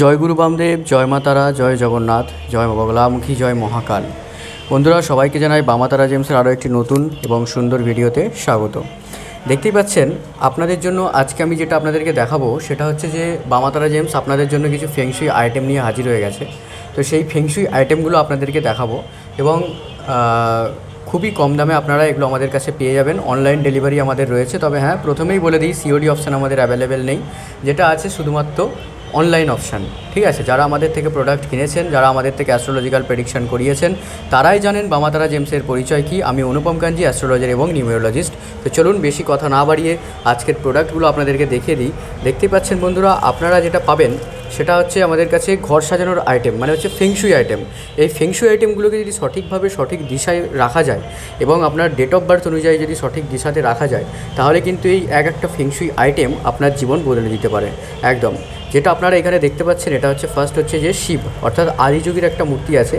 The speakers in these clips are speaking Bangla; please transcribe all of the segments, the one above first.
জয় গুরু বামদেব, জয় মা তারা, জয় জগন্নাথ, জয় বগলামুখী, জয় মহাকাল। বন্ধুরা, সবাইকে জানাই বামাতারা জেমসের আরও একটি নতুন এবং সুন্দর ভিডিওতে স্বাগত। দেখতেই পাচ্ছেন, আপনাদের জন্য আজকে আমি যেটা আপনাদেরকে দেখাবো, সেটা হচ্ছে যে বামাতারা জেমস আপনাদের জন্য কিছু ফেংশুই আইটেম নিয়ে হাজির হয়ে গেছে। তো সেই ফেংশুই আইটেমগুলো আপনাদেরকে দেখাবো এবং খুবই কম দামে আপনারা এগুলো আমাদের কাছে পেয়ে যাবেন। অনলাইন ডেলিভারি আমাদের রয়েছে। তবে হ্যাঁ প্রথমেই বলে দিই সিওডি অপশান আমাদের অ্যাভেলেবেল নেই। যেটা আছে শুধুমাত্র অনলাইন অপশান ঠিক আছে, যারা আমাদের থেকে প্রোডাক্ট কিনেছেন, যারা আমাদের থেকে অ্যাস্ট্রোলজিক্যাল প্রেডিকশন করিয়েছেন, তারাই জানেন বামাতারা জেমসের পরিচয় কি। আমি অনুপম কাঞ্জি অ্যাস্ট্রোলজার এবং নিউমেরোলজিস্ট তো চলুন বেশি কথা না বাড়িয়ে আজকের প্রোডাক্টগুলো আপনাদেরকে দেখিয়ে দিই। দেখতে পাচ্ছেন বন্ধুরা, আপনারা যেটা পাবেন সেটা হচ্ছে আমাদের কাছে ঘর সাজানোর আইটেম মানে হচ্ছে ফেংশুই আইটেম এই ফেংশুই আইটেমগুলোকে যদি সঠিকভাবে সঠিক দিশায় রাখা যায় এবং আপনার ডেট অফ বার্থ অনুযায়ী যদি সঠিক দিশাতে রাখা যায়, তাহলে কিন্তু এই এক একটা ফেংশুই আইটেম আপনার জীবন বদলে দিতে পারে। একদম। যেটা আপনারা এখানে দেখতে পাচ্ছেন, এটা হচ্ছে ফার্স্ট হচ্ছে যে শিব, অর্থাৎ আদিযুগীর একটা মূর্তি আছে।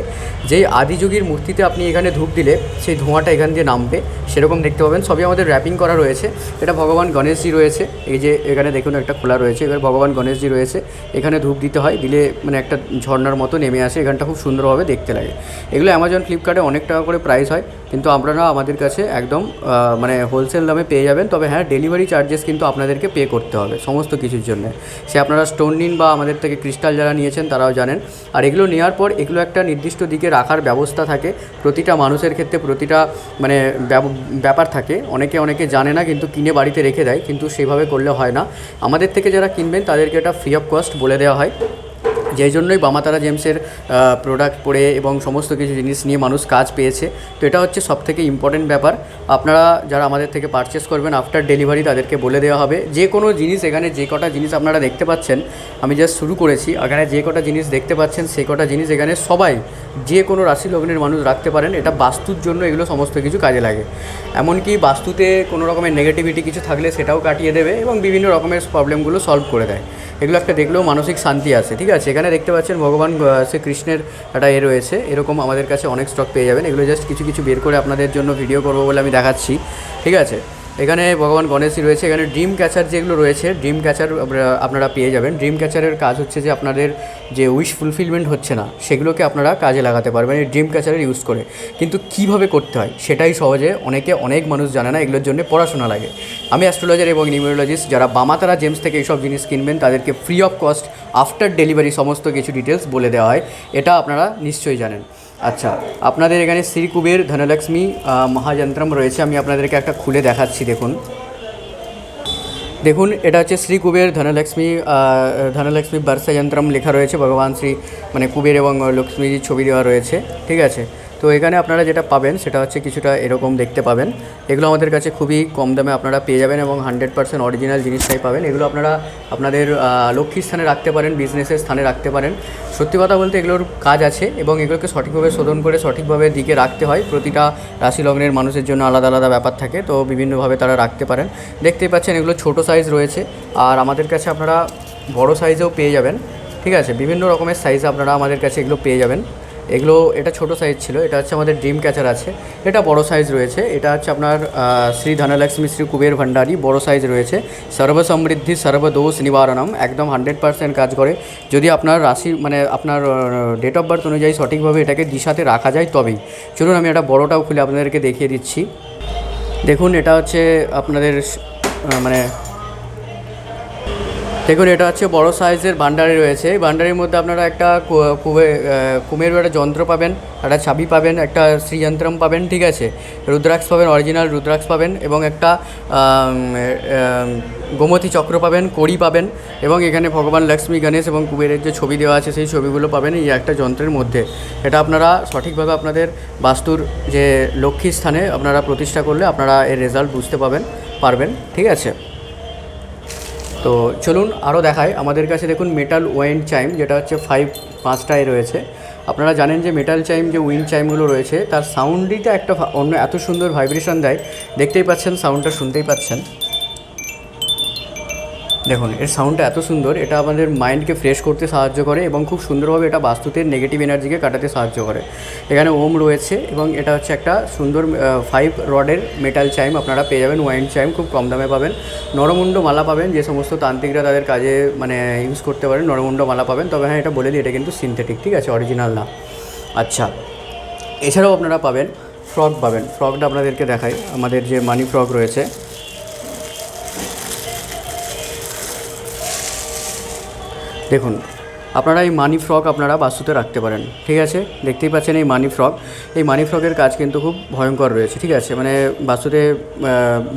যেই আদিযুগীর মূর্তিতে আপনি এখানে ধূপ দিলে, সেই ধোঁয়াটা এখান দিয়ে নামবে। সেরকম দেখতে পাবেন। সবই আমাদের র্যাপিং করা রয়েছে। এটা ভগবান গণেশজি রয়েছে। এই যে এখানে দেখুন একটা খোলা রয়েছে। এবার ভগবান গণেশজি রয়েছে। এখানে ধূপ দিতে হয়। দিলে মানে একটা ঝর্নার মতো নেমে আসে। এখানটা খুব সুন্দরভাবে দেখতে লাগে। এগুলো অ্যামাজন ফ্লিপকার্টে অনেক টাকা করে প্রাইস হয়। কিন্তু আপনারা আমাদের কাছে একদম মানে হোলসেল দামে পেয়ে যাবেন। তবে হ্যাঁ ডেলিভারি চার্জেস কিন্তু আপনাদেরকে পে করতে হবে সমস্ত কিছুর জন্য। সে আপনারা স্টোন নিন বা আমাদের থেকে ক্রিস্টাল যারা নিয়েছেন তারাও জানেন। আর এগুলো নেওয়ার পর এগুলো একটা নির্দিষ্ট দিকে রাখার ব্যবস্থা থাকে। প্রতিটা মানুষের ক্ষেত্রে প্রতিটা মানে ব্যাপার থাকে। অনেকে অনেকে জানে না, কিন্তু কিনে বাড়িতে রেখে দেয়, কিন্তু সেভাবে করলে হয় না। আমাদের থেকে যারা কিনবেন তাদেরকে এটা ফ্রি অফ কস্ট বলে দেওয়া হয়। যেই জন্যই বামাতারা জেমসের প্রোডাক্ট পড়ে এবং সমস্ত কিছু জিনিস নিয়ে মানুষ কাজ পেয়েছে। তো এটা হচ্ছে সব থেকে ইম্পর্টেন্ট ব্যাপার। আপনারা যারা আমাদের থেকে পারচেস করবেন আফটার ডেলিভারি তাদেরকে বলে দেওয়া হবে। যে কোনো জিনিস, এখানে যে কটা জিনিস আপনারা দেখতে পাচ্ছেন, আমি জাস্ট শুরু করেছি। এখানে যে কটা জিনিস দেখতে পাচ্ছেন, সে কটা জিনিস এখানে সবাই, যে কোনো রাশি লগ্নের মানুষ রাখতে পারেন। এটা বাস্তুর জন্য এগুলো সমস্ত কিছু কাজে লাগে। এমনকি বাস্তুতে কোনো রকমের নেগেটিভিটি কিছু থাকলে সেটাও কাটিয়ে দেবে এবং বিভিন্ন রকমের প্রবলেমগুলো সলভ করে দেয়। এগুলো একটা দেখলেও মানসিক শান্তি আছে ঠিক আছে? এখানে দেখতে পাচ্ছেন ভগবান শ্রীকৃষ্ণের একটা এ রয়েছে। এরকম আমাদের কাছে অনেক স্টক পেয়ে যাবেন। এগুলো জাস্ট কিছু কিছু বের করে আপনাদের জন্য ভিডিও করব বলে আমি দেখাচ্ছি। ঠিক আছে? এখানে ভগবান গণেশই রয়েছে। এখানে ড্রিম ক্যাচার যেগুলো রয়েছে ড্রিম ক্যাচার আপনারা পেয়ে যাবেন। ড্রিম ক্যাচারের কাজ হচ্ছে যে আপনাদের যে উইশ ফুলফিলমেন্ট হচ্ছে না, সেগুলোকে আপনারা কাজে লাগাতে পারবেন এই ড্রিম ক্যাচারের ইউজ করে। কিন্তু কীভাবে করতে হয়, সেটাই সহজে অনেকে, অনেক মানুষ জানে না, এগুলোর জন্য পড়াশোনা লাগে। আমি অ্যাস্ট্রোলজার এবং নিউমেরোলজিস্ট যারা বামাতারা জেমস থেকে এইসব জিনিস কিনবেন, তাদেরকে free of cost after delivery সমস্ত কিছু ডিটেলস বলে দেওয়া হয়। এটা আপনারা নিশ্চয়ই জানেন। আচ্ছা আপনাদের এখানে শ্রী কুবের ধনলক্ষ্মী মহাযন্ত্রম রয়েছে, আমি আপনাদেরকে একটা খুলে দেখাচ্ছি, দেখুন। দেখুন, এটা হচ্ছে শ্রী কুবের ধনলক্ষ্মী ধনলক্ষ্মী বর্ষযন্ত্রম লেখা রয়েছে, ভগবান শ্রী মানে কুবের এবং লক্ষ্মীজির ছবি দেওয়া রয়েছে, ঠিক আছে? তো এখানে আপনারা যেটা পাবেন সেটা হচ্ছে কিছুটা এরকম দেখতে পাবেন। এগুলো আমাদের কাছে খুবই কম দামে আপনারা পেয়ে যাবেন এবং হান্ড্রেড পার্সেন্ট অরিজিনাল জিনিসটাই পাবেন। এগুলো আপনারা আপনাদের লক্ষ্মীর স্থানে রাখতে পারেন বিজনেসের স্থানে রাখতে পারেন। সত্যি কথা বলতে এগুলোর কাজ আছে এবং এগুলোকে সঠিকভাবে শোধন করে সঠিকভাবে দিকে রাখতে হয়। প্রতিটা রাশি লগ্নের মানুষের জন্য আলাদা আলাদা ব্যাপার থাকে, তো বিভিন্নভাবে তারা রাখতে পারেন। দেখতেই পাচ্ছেন এগুলো ছোটো সাইজ রয়েছে আর আমাদের কাছে আপনারা বড় সাইজেও পেয়ে যাবেন। ঠিক আছে, বিভিন্ন রকমের সাইজ আপনারা আমাদের কাছে এগুলো পেয়ে যাবেন। এগুলো, এটা ছোট সাইজ ছিল, এটা হচ্ছে আমাদের ড্রিম ক্যাচার আছে, এটা বড় সাইজ রয়েছে, এটা হচ্ছে আপনার শ্রী ধনলক্ষ্মী, শ্রী কুবের ভান্ডারী, বড় সাইজ রয়েছে সর্বসমৃদ্ধি সর্বদোষ নিবারণম, একদম হান্ড্রেড পার্সেন্ট কাজ করে, যদি আপনার রাশি মানে আপনার ডেট অফ বার্থ অনুযায়ী সঠিকভাবে এটাকে দিশাতে রাখা যায় তবেই। চলুন আমি এটা বড়টাও খুলে আপনাদেরকে দেখিয়ে দিচ্ছি। দেখুন, এটা হচ্ছে আপনাদের মানে দেখুন, এটা হচ্ছে বড় সাইজের ভান্ডারে রয়েছে। এই ভান্ডারের মধ্যে আপনারা একটা কুমের একটা যন্ত্র পাবেন, একটা ছাবি পাবেন, একটা শ্রীযন্ত্রম পাবেন, ঠিক আছে? রুদ্রাক্ষ পাবেন অরিজিনাল রুদ্রাক্ষ পাবেন এবং একটা গোমতী চক্র পাবেন, কড়ি পাবেন এবং এখানে ভগবান লক্ষ্মী, গণেশ এবং কুবেরের যে ছবি দেওয়া আছে, সেই ছবিগুলো পাবেন এই একটা যন্ত্রের মধ্যে। এটা আপনারা সঠিকভাবে আপনাদের বাস্তুর যে লক্ষ্মী স্থানে আপনারা প্রতিষ্ঠা করলে আপনারা এর রেজাল্ট বুঝতে পাবেন, পারবেন, ঠিক আছে? তো চলুন আরও দেখায় আমাদের কাছে দেখুন মেটাল ওয়েন্ড চাইম যেটা হচ্ছে ফাইভ পাঁচটায় রয়েছে। আপনারা জানেন যে মেটাল চাইম যে উইন্ড চাইমগুলো রয়েছে, তার সাউন্ডইটা একটা অন্য এত সুন্দর ভাইব্রেশন দেয়। দেখতেই পাচ্ছেন সাউন্ডটা শুনতেই পাচ্ছেন। দেখুন, এর সাউন্ডটা এত সুন্দর, এটা আমাদের মাইন্ডকে ফ্রেশ করতে সাহায্য করে এবং খুব সুন্দরভাবে এটা বাস্তুতে নেগেটিভ এনার্জিকে কাটাতে সাহায্য করে। এখানে ওম রয়েছে এবং এটা হচ্ছে একটা সুন্দর ফাইভ রডের মেটাল চাইম আপনারা পেয়ে যাবেন ওয়াইন চাইম খুব কম দামে পাবেন। নরমুণ্ড মালা পাবেন, যে সমস্ত তান্ত্রিকরা তাদের কাজে মানে ইউজ করতে পারেন, নরমুণ্ড মালা পাবেন। তবে হ্যাঁ এটা বলে দিই, এটা কিন্তু সিনথেটিক ঠিক আছে অরিজিনাল না। আচ্ছা এছাড়াও আপনারা পাবেন ফ্রক পাবেন। ফ্রকটা আপনাদেরকে দেখাই, আমাদের যে মানি ফ্রক রয়েছে। দেখুন আপনারা এই মানি ফ্রক আপনারা বাস্তুতে রাখতে পারেন, ঠিক আছে? দেখতেই পাচ্ছেন এই মানি ফ্রক। এই মানি ফ্রকের কাজ কিন্তু খুব ভয়ঙ্কর রয়েছে, ঠিক আছে? মানে বাস্তুতে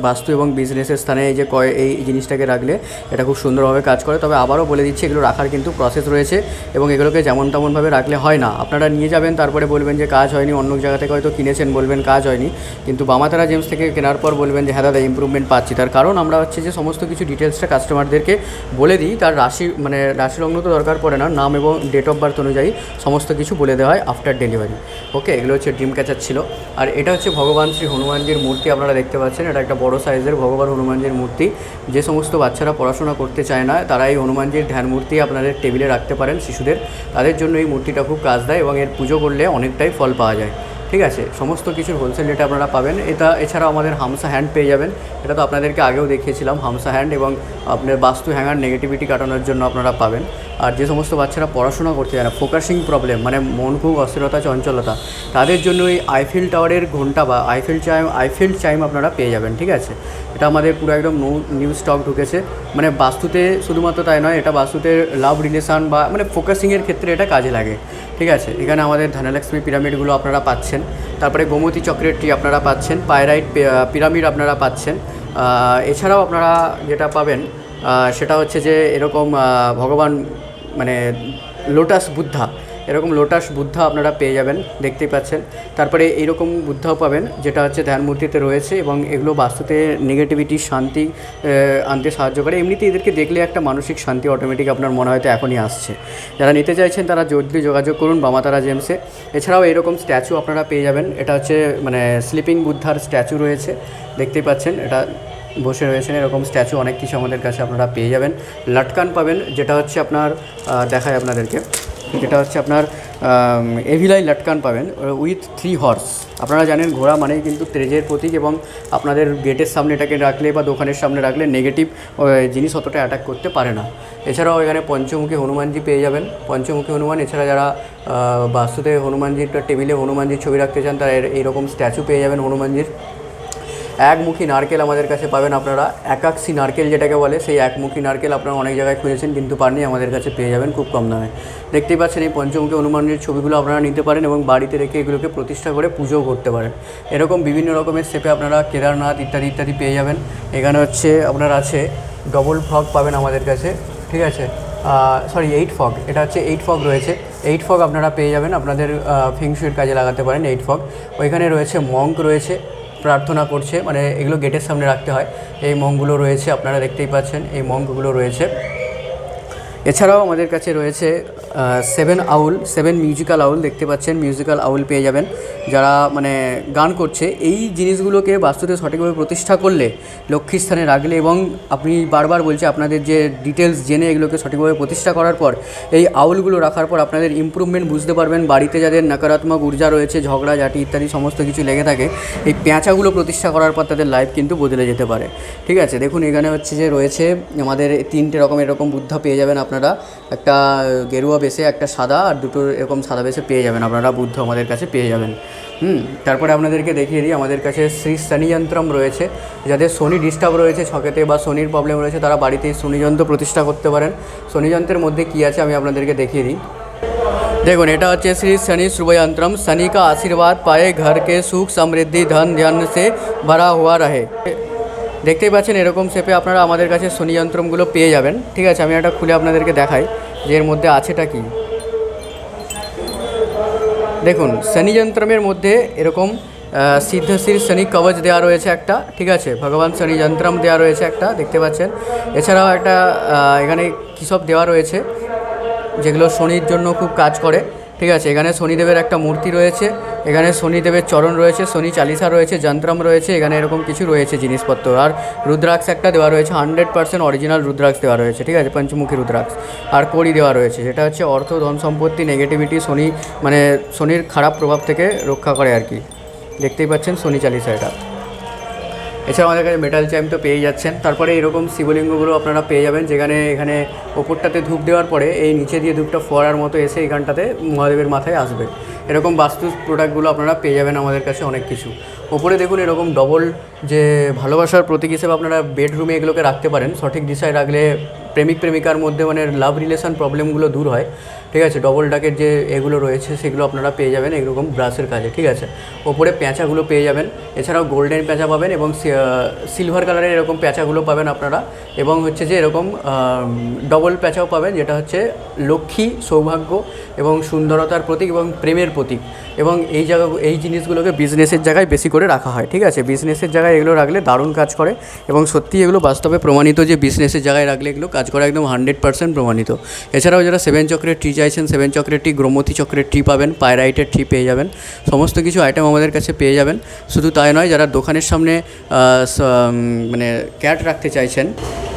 বাস্তু এবং বিজনেসের স্থানে এই যে কয়, এই জিনিসটাকে রাখলে এটা খুব সুন্দরভাবে কাজ করে। তবে আবারও বলে দিচ্ছি, এগুলো রাখার কিন্তু প্রসেস রয়েছে এবং এগুলোকে যেমন তেমনভাবে রাখলে হয় না। আপনারা নিয়ে যাবেন, তারপরে বলবেন যে কাজ হয়নি, অন্য জায়গা থেকে হয়তো কিনেছেন বলবেন কাজ হয়নি। কিন্তু বামাতারা জেমস থেকে কেনার পর বলবেন যে হ্যাঁ দাদা ইম্প্রুভমেন্ট পাচ্ছি। তার কারণ আমরা হচ্ছে যে, সমস্ত কিছু ডিটেলসটা কাস্টমারদেরকে বলে দিই। তার রাশি মানে রাশি লগ্ন তো দরকার পড়ে না। নাম এবং ডেট অফ বার্থ অনুযায়ী সমস্ত কিছু বলে দেওয়া হয় আফটার ডেলিভারি ওকে এগুলো হচ্ছে ড্রিম ক্যাচার ছিল। আর এটা হচ্ছে ভগবান শ্রী হনুমানজির মূর্তি আপনারা দেখতে পাচ্ছেন। এটা একটা বড় সাইজের ভগবান হনুমানজির মূর্তি। যে সমস্ত বাচ্চারা পড়াশোনা করতে চায় না তারা এই হনুমানজির ধ্যান মূর্তি আপনাদের টেবিলে রাখতে পারেন শিশুদের। তাদের জন্য এই মূর্তিটা খুব কাজ দেয় এবং এর পুজো করলে অনেকটাই ফল পাওয়া যায়। ঠিক আছে? সমস্ত কিছুর হোলসেল রেটে আপনারা পাবেন। এটা এছাড়াও আমাদের হামসা হ্যান্ড পেয়ে যাবেন। এটা তো আপনাদেরকে আগেও দেখিয়েছিলাম। হামসা হ্যান্ড এবং আপনার বাস্তু হ্যাঙ্গার নেগেটিভিটি কাটানোর জন্য আপনারা পাবেন। আর যে সমস্ত বাচ্চারা পড়াশোনা করতে চায় না ফোকাসিং প্রবলেম মানে মন খুব অস্থিরতা, চঞ্চলতা, তাদের জন্য এই আইফিল টাওয়ারের ঘণ্টা বা আইফিল চাইম আইফিল চাইম আপনারা পেয়ে যাবেন, ঠিক আছে? এটা আমাদের পুরো একদম নিউ স্টক ঢুকেছে। মানে বাস্তুতে শুধুমাত্র তাই নয়, এটা বাস্তুতে লাভ রিলেশন বা মানে ফোকাসিংয়ের ক্ষেত্রে এটা কাজে লাগে, ঠিক আছে? এখানে আমাদের ধনলক্ষ্মী পিরামিডগুলো আপনারা পাচ্ছেন, তারপরে গোমতী চক্রের আপনারা পাচ্ছেন পায়রাইট পিরামিড আপনারা পাচ্ছেন এছাড়াও আপনারা যেটা পাবেন সেটা হচ্ছে যে এরকম ভগবান মানে লোটাস বুদ্ধা, এরকম লোটাস বুদ্ধা আপনারা পেয়ে যাবেন, দেখতেই পাচ্ছেন। তারপরে এইরকম বুদ্ধাও পাবেন, যেটা হচ্ছে ধ্যান মূর্তিতে রয়েছে এবং এগুলো বাস্তুতে নেগেটিভিটি শান্তি আনতে সাহায্য করে। এমনিতে এদেরকে দেখলে একটা মানসিক শান্তি অটোমেটিক আপনার মনে হয়তো এখনই আসছে। যারা নিতে চাইছেন তারা জলদি যোগাযোগ করুন বামাতারা জেমসে। এছাড়াও এরকম স্ট্যাচু আপনারা পেয়ে যাবেন, এটা হচ্ছে মানে স্লিপিং বুদ্ধার স্ট্যাচু রয়েছে, দেখতেই পাচ্ছেন, এটা বসে রয়েছেন, এরকম স্ট্যাচু অনেক কিছু আমাদের কাছে আপনারা পেয়ে যাবেন। লাটকান পাবেন, যেটা হচ্ছে আপনার দেখায় আপনাদেরকে। যেটা হচ্ছে আপনার এভিলাই লাটকান পাবেন উইথ থ্রি হর্স আপনারা জানেন, ঘোড়া মানেই কিন্তু তেজের প্রতীক এবং আপনাদের গেটের সামনে এটাকে রাখলে বা দোকানের সামনে রাখলে নেগেটিভ জিনিস অতটা অ্যাটাক করতে পারে না। এছাড়াও এখানে পঞ্চমুখী হনুমানজি পেয়ে যাবেন। পঞ্চমুখী হনুমান, এছাড়া যারা বাস্তুতে হনুমানজির টেবিলে হনুমানজির ছবি রাখতে চান, তারা এর- এইরকম স্ট্যাচু পেয়ে যাবেন হনুমানজির। একমুখী নারকেল আমাদের কাছে পাবেন আপনারা। একাক্ষী নারকেল যেটাকে বলে, সেই একমুখী নারকেল আপনারা অনেক জায়গায় খুঁজেছেন, কিন্তু পাননি, আমাদের কাছে পেয়ে যাবেন খুব কম দামে। দেখতেই পাচ্ছেন এই পঞ্চমুখী হনুমানের ছবিগুলো আপনারা নিতে পারেন এবং বাড়িতে রেখে এগুলোকে প্রতিষ্ঠা করে পুজোও করতে পারেন। এরকম বিভিন্ন রকমের শেপে আপনারা কেদারনাথ ইত্যাদি ইত্যাদি পেয়ে যাবেন। এখানে হচ্ছে আপনার আছে ডবল ফ্রক পাবেন আমাদের কাছে, ঠিক আছে? সরি এইট ফগ এটা হচ্ছে এইট ফগ রয়েছে। এইট ফগ আপনারা পেয়ে যাবেন, আপনাদের ফিংশুয়ের কাজে লাগাতে পারেন এইট ফগ ওইখানে রয়েছে মঙ্ক রয়েছে প্রার্থনা করছে মানে এগুলো গেটের সামনে রাখতে হয়। এই মঙ্গগুলো রয়েছে, আপনারা দেখতেই পাচ্ছেন, এই মঙ্গগুলো রয়েছে। এছাড়াও আমাদের কাছে রয়েছে seven owl seven musical owl দেখতে পাচ্ছেন মিউজিক্যাল আউল পেয়ে যাবেন। যারা মানে গান করছে, এই জিনিসগুলোকে বাস্তুতে সঠিকভাবে প্রতিষ্ঠা করলে লক্ষ্মী স্থানে রাখলে এবং আপনি বারবার বলছে আপনাদের যে ডিটেলস জেনে এগুলোকে সঠিকভাবে প্রতিষ্ঠা করার পর, এই আউলগুলো রাখার পর আপনাদের ইমপ্রুভমেন্ট বুঝতে পারবেন, বাড়িতে যাদের নকারাত্মক ঊর্জা রয়েছে ঝগড়া ঝাঁটি ইত্যাদি সমস্ত কিছু লেগে থাকে, এই পেঁচাগুলো প্রতিষ্ঠা করার পর তাদের লাইফ কিন্তু বদলে যেতে পারে। ঠিক আছে? দেখুন, এখানে হচ্ছে যে রয়েছে আমাদের তিনটে রকম এরকম বুদ্ধা পেয়ে যাবেন আপনারা। একটা গেরুয়া বেসে একটা সাদা, আর দুটো এরকম সাদা বেসে পেয়ে যাবেন আপনারা, বুদ্ধ আমাদের কাছে পেয়ে যাবেন। হুম, তারপরে আপনাদেরকে দেখিয়ে দিই, আমাদের কাছে শ্রী শনিযন্ত্রম রয়েছে, যাদের শনি ডিস্টার্ব রয়েছে ছকেতে বা শনির প্রবলেম রয়েছে, তারা বাড়িতে শনিযন্ত্র প্রতিষ্ঠা করতে পারেন। শনিযন্ত্রের মধ্যে কী আছে আমি আপনাদেরকে দেখিয়ে দিই। দেখুন, এটা হচ্ছে শ্রী শনি শুভযন্ত্রম শনি কা আশীর্বাদ পায়ে ঘরকে সুখ সমৃদ্ধি, ধন ধ্যান সে ভরা হওয়া রাহে। দেখতেই পাচ্ছেন, এরকম শেপে আপনারা আমাদের কাছে শনিযন্ত্রমগুলো পেয়ে যাবেন। ঠিক আছে, আমি এটা খুলে আপনাদেরকে দেখাই যে এর মধ্যে আছেটা কী। দেখুন শনি যন্ত্রমের মধ্যে এরকম সিদ্ধশ্রী শনি কবচ দেওয়া রয়েছে একটা, ঠিক আছে? ভগবান শনি যন্ত্রম দেওয়া রয়েছে একটা, দেখতে পাচ্ছেন? এছাড়াও একটা এখানে কী সব দেওয়া রয়েছে, যেগুলো শনির জন্য খুব কাজ করে। ঠিক আছে, এখানে শনিদেবের একটা মূর্তি রয়েছে, এখানে শনিদেবের চরণ রয়েছে, শনি চালিসা রয়েছে, যন্ত্রম রয়েছে, এখানে এরকম কিছু রয়েছে জিনিসপত্র। আর রুদ্রাক্ষ একটা দেওয়া রয়েছে হান্ড্রেড পার্সেন্ট অরিজিনাল রুদ্রাক্ষ দেওয়া রয়েছে, ঠিক আছে, পঞ্চমুখী রুদ্রাক্ষ। আর কড়ি দেওয়া রয়েছে যেটা হচ্ছে অর্থ, ধন সম্পত্তি নেগেটিভিটি শনি মানে শনির খারাপ প্রভাব থেকে রক্ষা করে আর কি। দেখতেই পাচ্ছেন শনি চালিসা এটা। এছাড়া আমাদের কাছে মেটাল চাইম তো পেয়ে যাচ্ছেন। তারপরে এরকম শিবলিঙ্গগুলো আপনারা পেয়ে যাবেন, যেখানে এখানে ওপরটাতে ধূপ দেওয়ার পরে এই নিচে দিয়ে ধূপটা ফোয়ারার মতো এসে এখানটাতে মহাদেবের মাথায় আসবে। এরকম বাস্তু প্রোডাক্টগুলো আপনারা পেয়ে যাবেন আমাদের কাছে অনেক কিছু। ওপরে দেখুন এরকম ডবল যে ভালোবাসার প্রতীক হিসেবে আপনারা বেডরুমে এগুলোকে রাখতে পারেন। সঠিক দিশায় রাখলে প্রেমিক প্রেমিকার মধ্যে মানে লাভ রিলেশন প্রবলেমগুলো দূর হয়। ঠিক আছে ডবল ডাকের যে এগুলো রয়েছে সেগুলো আপনারা পেয়ে যাবেন এরকম ব্রাশের কাজে, ঠিক আছে? ওপরে প্যাঁচাগুলো পেয়ে যাবেন, এছাড়াও গোল্ডেন প্যাঁচা পাবেন এবং সিলভার কালারের এরকম প্যাঁচাগুলো পাবেন আপনারা এবং হচ্ছে যে এরকম ডবল প্যাঁচাও পাবেন, যেটা হচ্ছে লক্ষ্মী সৌভাগ্য এবং সুন্দরতার প্রতীক এবং প্রেমের প্রতীক এবং এই জায়গা, এই জিনিসগুলোকে বিজনেসের জায়গায় বেশি করে রাখা হয়, ঠিক আছে? বিজনেসের জায়গায় এগুলো রাখলে দারুণ কাজ করে এবং সত্যি এগুলো বাস্তবে প্রমাণিত যে বিজনেসের জায়গায় রাখলে এগুলো কাজ করে একদম হান্ড্রেড পার্সেন্ট প্রমাণিত। এছাড়াও যারা সেভেন চক্রের ট্রি চাইছেন সেভেন চক্রের টি গ্রমতি চক্রের ট্রি পাবেন, পায়রাইটের ট্রি পেয়ে যাবেন, সমস্ত কিছু আইটেম আমাদের কাছে পেয়ে যাবেন। শুধু তাই নয়, যারা দোকানের সামনে মানে ক্যাট রাখতে চাইছেন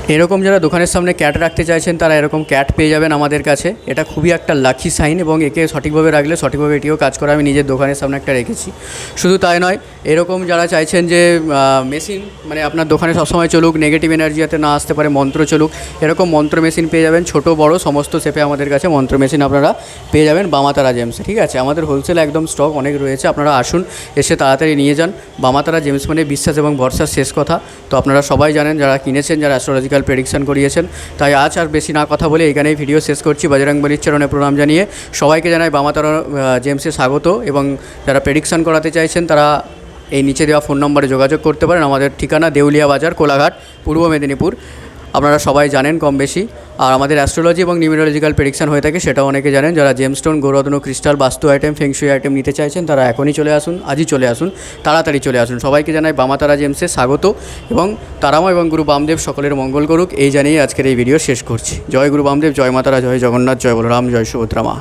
এরকম যারা দোকানের সামনে ক্যাট রাখতে চাইছেন, তারা এরকম ক্যাট পেয়ে যাবেন আমাদের কাছে। এটা খুবই একটা লাকি সাইন এবং একে সঠিকভাবে রাখলে সঠিকভাবে এটিও কাজ করে। আমি নিজের দোকানের সামনে একটা রেখেছি। শুধু তাই নয়, এরকম যারা চাইছেন যে মেশিন মানে আপনার দোকানে সবসময় চলুক নেগেটিভ এনার্জি যাতে না আসতে পারে, মন্ত্র চলুক, এরকম মন্ত্র মেশিন পেয়ে যাবেন। ছোট, বড়, সমস্ত শেপে আমাদের কাছে মন্ত্র মেশিন আপনারা পেয়ে যাবেন বামাতারা জেমসে ঠিক আছে? আমাদের হোলসেল একদম স্টক অনেক রয়েছে। আপনারা আসুন, এসে তাড়াতাড়ি নিয়ে যান। বামাতারা জেমস মানে বিশ্বাস এবং ভরসার শেষ কথা। তো আপনারা সবাই জানেন, যারা কিনেছেন, যারা অ্যাস্ট্রোলজিক্যাল প্রেডিকশান করিয়েছেন। তাই আজ আর বেশি না কথা বলে এখানেই ভিডিও শেষ করছি। বজরং বলির চরণে প্রণাম জানিয়ে সবাইকে জানাই বামাতারা তার জেমসে স্বাগত এবং যারা প্রেডিকশান করাতে চাইছেন তারা এই নিচে দেওয়া ফোন নম্বরে যোগাযোগ করতে পারেন। আমাদের ঠিকানা দেউলিয়া বাজার, কোলাঘাট, পূর্ব মেদিনীপুর। আপনারা সবাই জানেন কম বেশি। আর আমাদের অ্যাস্ট্রোলজি এবং নিউমেরোলজিক্যাল প্রেডিকশন হয়ে থাকে সেটা অনেকে জানেন। যারা gemstone গৌরত্ন crystal vastu item feng shui item নিতে চাইছেন, তারা এখনই চলে আসুন, আজই চলে আসুন, তাড়াতাড়ি চলে আসুন। সবাইকে জানাই বামাতারা জেমসে স্বাগত, এবং তারামা এবং গুরু বামদেব সকলের মঙ্গল করুক। এই জানিয়ে আজকের এই ভিডিও শেষ করছি। জয় গুরু বামদেব, জয় মাতারা, জয় জগন্নাথ, জয় বলরাম, জয় সুভদ্রামা